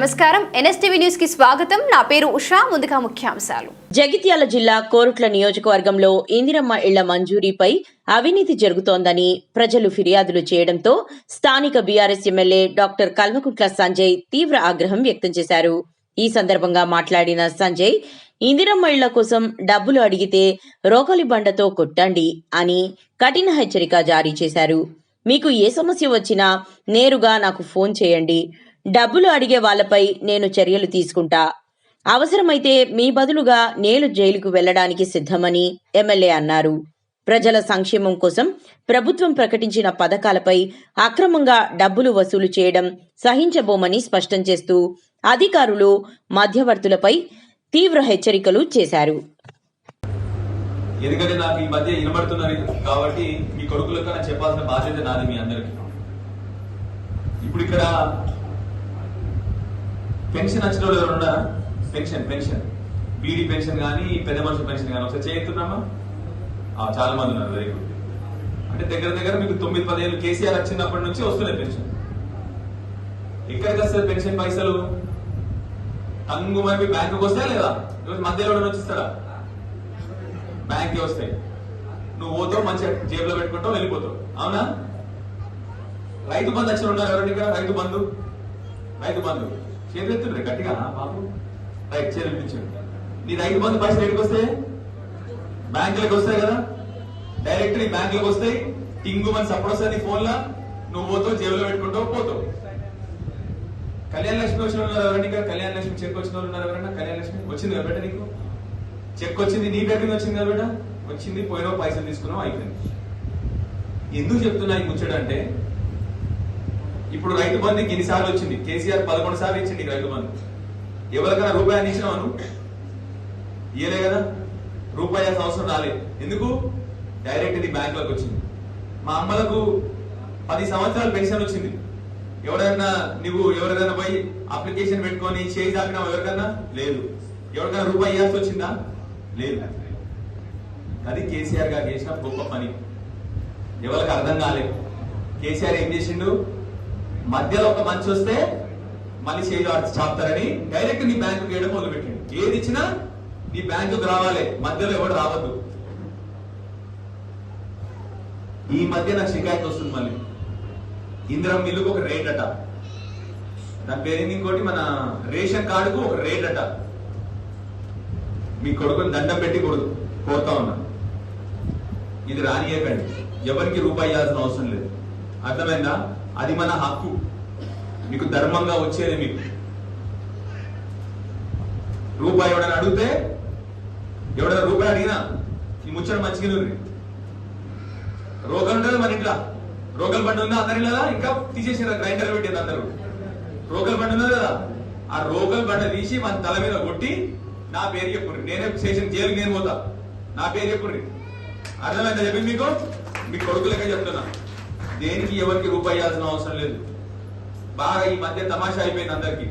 నమస్కారం. ఎన్ఎస్టీవీ న్యూస్కి స్వాగతం. నా పేరు ఉషా. ముందుగా ముఖ్యాంశాలు. జగిత్యాల జిల్లా కోరుట్ల నియోజకవర్గంలో ఇందిరమ్మ ఇళ్ళ మంజూరీపై అవినీతి జరుగుతోందని ప్రజలు ఫిర్యాదులు చేయడంతో స్థానిక BRS MLA doctor Kalvakuntla Sanjay తీవ్ర ఆగ్రహం వ్యక్తం చేశారు. ఈ సందర్భంగా మాట్లాడిన సంజయ్ ఇందిరమ్మ ఇళ్ళ కోసం డబ్బులు అడిగితే రోకలి బండతో కొట్టండి అని కఠిన హెచ్చరిక జారీ చేశారు. మీకు ఏ సమస్య వచ్చినా నేరుగా నాకు ఫోన్ చేయండి. డబ్బులు అడిగే వాళ్ళపై నేను చర్యలు తీసుకుంటా. అవసరమైతే మీ బదులుగా నేను జైలుకు వెళ్ళడానికి సిద్ధమని ఎమ్మెల్యే అన్నారు. ప్రజల సంక్షేమం కోసం ప్రభుత్వం ప్రకటించిన పథకాలపై అక్రమంగా డబ్బులు వసూలు చేయడం సహించబోమని స్పష్టం చేస్తూ అధికారులు మధ్యవర్తులపై తీవ్ర హెచ్చరికలు చేశారు. ఎందుకంటే నాకు ఈ మధ్య వినబడుతున్నారు కాబట్టి మీ కొడుకులకు చెప్పాల్సిన బాధ్యత నాది మీ అందరికి. ఇప్పుడు ఇక్కడ పెన్షన్ వచ్చిన వాళ్ళు ఎవరు ఉన్నారా పెన్షన్ పెన్షన్. బీడీ పెన్షన్ కానీ పెద్ద మనుషుల పెన్షన్ కానీ ఒకసారి చేస్తున్నామా చాలా మంది ఉన్నారు వెరీ గుడ్ అంటే దగ్గర దగ్గర మీకు తొమ్మిది పదిహేను కేసీఆర్ వచ్చినప్పటి నుంచి వస్తున్నాయి పెన్షన్. ఎక్కడికి వస్తుంది పెన్షన్ పైసలు? తంగు మరి బ్యాంకుకి వస్తాయా లేదా? ఈరోజు మధ్యలో వచ్చిస్తారా? బ్యాంక్ వస్తాయి. నువ్వు పోతావు మంచిగా జేబులో పెట్టుకుంటావు వెళ్ళిపోతావు. అవునా? రైతు బంధు వచ్చిన ఉన్నారు ఎవరండి ఇక్కడ రైతు బంధు? రైతు బంధు. చేతులు గట్టిగా. బాబు రైట్ చేతులు ఇప్పించండి ఐదు రైతు పైసలు ఎక్కడికి వస్తాయి? బ్యాంకులకు వస్తాయి కదా? డైరెక్ట్ నీ బ్యాంకులకు వస్తాయి. టింగు మన సపోర్ట్ వస్తుంది నీ ఫోన్ లా నువ్వు పోతావు జేబులో పెట్టుకుంటావు పోతావు. కళ్యాణ లక్ష్మి వచ్చిన వాళ్ళు ఎవరండి కళ్యాణ లక్ష్మి చెక్ వచ్చిన వాళ్ళు ఉన్నారు ఎవరైనా కళ్యాణ లక్ష్మి? వచ్చింది కదా నీకు? చెక్ వచ్చింది నీ పేరు వచ్చింది కదా వచ్చింది పోయినావు పైసలు తీసుకున్నావు అయిపోయింది. ఎందుకు చెప్తున్నా ఈ ముచ్చట అంటే ఇప్పుడు రైతు బంధుకి ఎన్నిసార్లు వచ్చింది? కేసీఆర్ పదకొండు సార్లు ఇచ్చింది రైతు బంధు. ఎవరికైనా రూపాయలు ఇచ్చినావు ఇయలే కదా. రూపాయి సంవత్సరం రాలేదు ఎందుకు? డైరెక్ట్ ఇది బ్యాంకులకు వచ్చింది. మా అమ్మలకు పది సంవత్సరాలు పెన్షన్ వచ్చింది. ఎవరైనా నువ్వు ఎవరికైనా పోయి అప్లికేషన్ పెట్టుకొని చేయి తాకినా ఎవరికన్నా? లేదు. ఎవరికైనా రూపాయి ఇవ్వాల్సి వచ్చిందా? లేదు. అది కేసీఆర్ గారు చేసిన గొప్ప పని. ఎవరికి అర్థం కాలేదు కేసీఆర్ ఏం చేసిండు? మధ్యలో ఒక మంచి వస్తే మళ్ళీ చేయి చాపుతారని డైరెక్ట్ నీ బ్యాంకు వేయడం మొదలు పెట్టిండు ఏది ఇచ్చినా నీ బ్యాంకుకు రావాలి మధ్యలో ఎవడు రావద్దు. ఈ మధ్య నాకు షికాయత్ వస్తుంది మళ్ళీ. ఇందిరం మిల్లుకు ఒక రేట్ అట. దాని పేరు ఇంకోటి? మన రేషన్ కార్డుకు ఒక రేట్ అట. మీ కొడుకుని దండం పెట్టి కొడుకు కోరుతా ఉన్నా. ఇది రానియకండి. ఎవరికి రూపాయి ఇవ్వాల్సిన అవసరం లేదు. అర్థమైందా? అది మన హక్కు. మీకు ధర్మంగా వచ్చేది మీకు రూపాయి ఎవడైనా అడిగితే ఎవడైనా రూపాయి అడిగినా ఈ ముచ్చట మంచిగా రోగం ఉండదు మన ఇంట్లో. రోగల్ బండి ఉందా అందరి ఇంకా తీసేసారు గ్రైండర్ పెట్టింది అందరూ. రోగల్ బండి ఉన్నది కదా ఆ రోగల్ బండ తీసి మన తల మీద కొట్టి నా పేరు చెప్పుర్రి. నేనే స్టేషన్ జైలుకి నేను పోతా. నా పేరు చెప్పుర్రి. అర్థమైందా చెప్పి మీకు? మీ కొడుకులకే చెప్తున్నా. దేనికి ఎవరికి రూపాయి ఇవ్వాల్సిన అవసరం లేదు. బాగా ఈ మధ్య తమాషా అయిపోయింది అందరికి.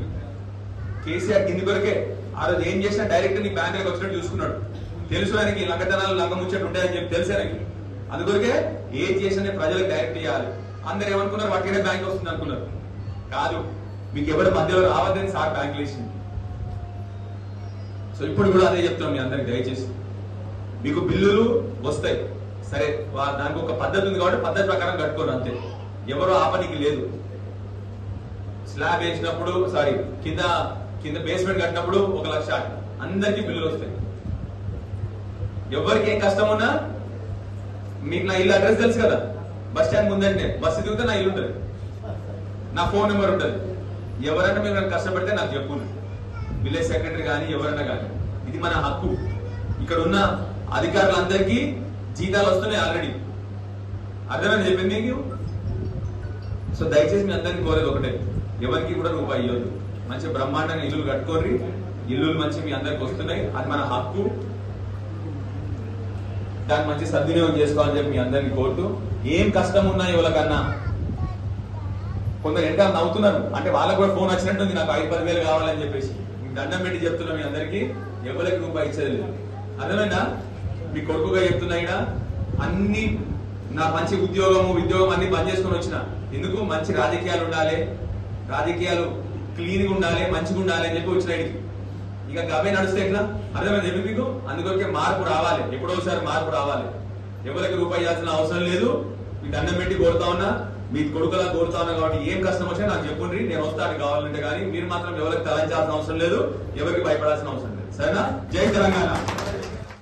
కేసీఆర్ కింది కొరకే ఆ రోజు ఏం చేసినా డైరెక్ట్ నీ బ్యాంక్ వచ్చినట్టు చూసుకున్నాడు. తెలుసు ఆయనకి లంకతనాలు లంగ ముచ్చట్టు ఉంటాయని చెప్పి తెలుసు ఆయనకి. అందుకొరకే ఏం చేసినా ప్రజలకు డైరెక్ట్ ఇవ్వాలి. అందరు ఏమనుకున్నారు? వాటికనే బ్యాంక్ వస్తుంది అనుకున్నారు. కాదు మీకు ఎవరు మధ్యలో రావద్దని సార్ బ్యాంక్ వేసింది సో ఇప్పుడు కూడా అదే చెప్తున్నాం మీ అందరికి దయచేసి. మీకు బిల్లులు వస్తాయి. సరే వా- దానికి ఒక పద్ధతి ఉంది కాబట్టి పద్ధతి ప్రకారం కట్టుకోరు అంతే. ఎవరు ఆపనికి లేదు. స్లాబ్ వేసినప్పుడు సారీ కింద కింద బేస్మెంట్ కట్టినప్పుడు ఒక లక్ష అందరికీ బిల్లులు వస్తాయి. ఎవరికి ఏం కష్టం ఉన్నా మీకు నా ఇల్లు అడ్రస్ తెలుసు కదా. బస్ స్టాండ్ ముందంటే బస్సు దిగితే నా ఇల్లు ఉంటుంది. నా ఫోన్ నెంబర్ ఉంటుంది. ఎవరైనా మీరు నన్ను కష్టపడితే నాకు చెప్పు విలేజ్ సెక్రటరీ కానీ ఎవరైనా కానీ ఇది మన హక్కు. ఇక్కడ ఉన్న అధికారులందరికీ జీతాలు వస్తున్నాయి ఆల్రెడీ అర్థమైనా చెప్పింది మీకు సో దయచేసి మీ అందరినీ కోరేది ఒకటే. ఎవరికి కూడా రూపాయి ఇవ్వద్దు మంచి బ్రహ్మాండంగా ఇల్లు కట్టుకోర్రి. ఇల్లులు మంచి మీ అందరికి వస్తున్నాయి. అది మన హక్కు. దాన్ని మంచి సద్వినియోగం చేసుకోవాలని చెప్పి మీ అందరినీ కోరుతూ ఏం కష్టం ఉన్నా ఎవరికన్నా కొందరు ఎంత నవ్వుతున్నారు. అంటే వాళ్ళకు కూడా ఫోన్ వచ్చినట్టుంది నాకు ఐదు పది వేలు కావాలని చెప్పేసి. దండం పెట్టి చెప్తున్నా మీ అందరికి ఎవరికి రూపాయి ఇచ్చేది లేదు. అర్థమైనా మీ కొడుకుగా చెప్తున్నా ఇక్కడ అన్ని నా మంచి ఉద్యోగము ఉద్యోగం అన్ని బంద్ చేసుకొని వచ్చిన. ఎందుకు? మంచి రాజకీయాలు ఉండాలి. రాజకీయాలు క్లీన్గా ఉండాలి మంచిగా ఉండాలి అని చెప్పి వచ్చిన ఇడికి ఇక గవే నడుస్తే ఎట్లా? అర్థమైంది చెప్పి మీకు? అందుకొరికే మార్పు రావాలి. ఎప్పుడో ఒకసారి మార్పు రావాలి. ఎవరికి రూపాయి ఇవ్వాల్సిన అవసరం లేదు. మీ దండం పెట్టి కోరుతా ఉన్నా. మీ కొడుకులా కోరుతా ఉన్నా కాబట్టి ఏం కష్టం వచ్చినా నాకు చెప్పండి నేను వస్తాను కావాలంటే కానీ మీరు మాత్రం ఎవరికి తలంచాల్సిన అవసరం లేదు. ఎవరికి భయపడాల్సిన అవసరం లేదు. సరేనా? జై తెలంగాణ.